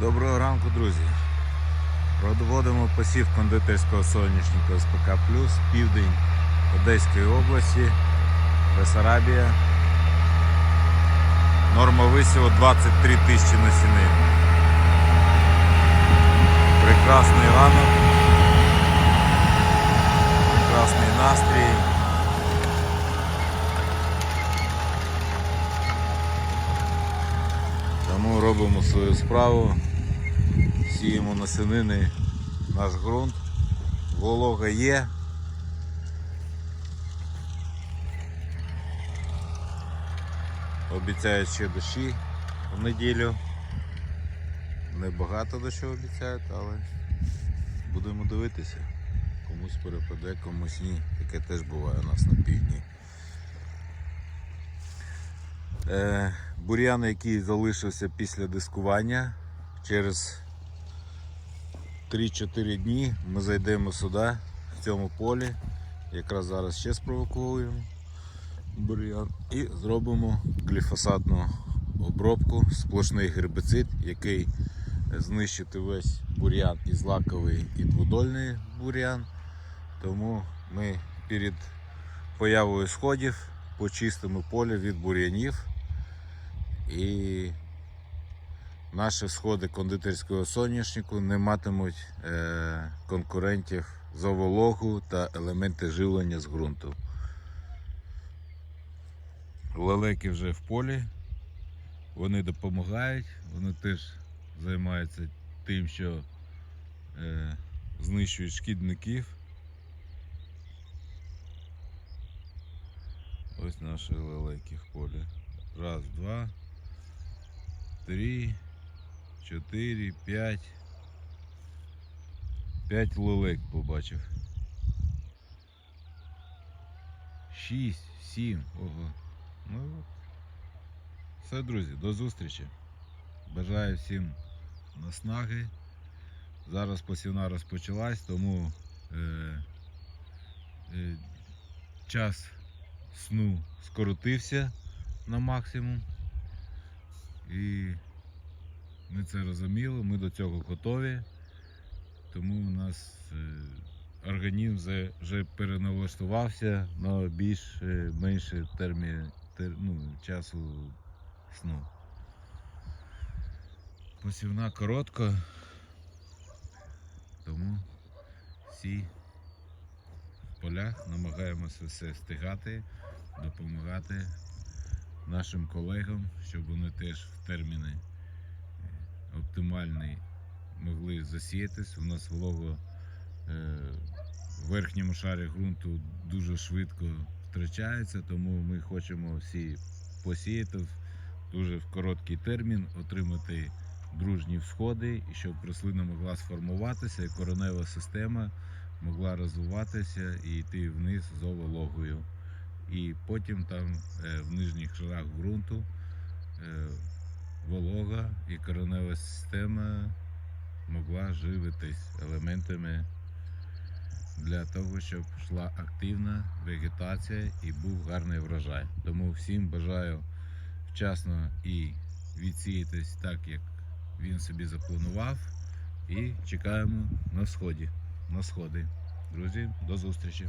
Доброго ранку, друзі. Проводимо посів кондитерського соняшника СПК Плюс, південь Одеської області, Бесарабія. Норма висіву 23 тисячі насінин. Прекрасний ранок. Прекрасний настрій. Тому робимо свою справу, сіємо насінини наш ґрунт, волога є. Обіцяють ще дощі в неділю. Небагато дощу обіцяють, але будемо дивитися. Комусь перепаде, комусь ні. Таке теж буває у нас на півдні. Е, бур'ян, який залишився після дискування, через 3-4 дні ми зайдемо сюди, в цьому полі. Якраз зараз ще спровокуємо бур'ян і зробимо гліфосатну обробку, сплошний гербіцид, який знищить весь бур'ян і злаковий, і дводольний бур'ян. Тому ми перед появою сходів почистимо поле від бур'янів і наші сходи кондитерського соняшнику не матимуть е, конкурентів за вологу та елементи живлення з ґрунту. Лелеки вже в полі, вони допомагають, вони теж займаються тим, що е, знищують шкідників. Ось наші лелеки в полі. Раз, два, три, чотири, п'ять. П'ять лелек побачив. Шість, сім. Ого. Ну от. Все, друзі, до зустрічі. Бажаю всім наснаги. Зараз посівна розпочалась, тому е, е, час сну скоротився на максимум. І ми це розуміли, ми до цього готові. Тому у нас е, організм вже, вже переналаштувався на більш е, менший термін тер, ну, часу сну. Посівна коротка, тому всі в полях намагаємося все встигати, допомагати нашим колегам, щоб вони теж в терміни е, оптимальні могли засіятись. У нас волого е, в верхньому шарі ґрунту дуже швидко втрачається, тому ми хочемо всі посіяти дуже в короткий термін, отримати дружні всходи, і щоб рослина могла сформуватися, і коренева система могла розвиватися і йти вниз за вологою. І потім там е, в нижніх шарах ґрунту е, волога і коренева система могла живитись елементами для того, щоб йшла активна вегетація і був гарний врожай. Тому всім бажаю вчасно і відсіятись так, як він собі запланував. І чекаємо на сході. На сходи. Друзі, до зустрічі!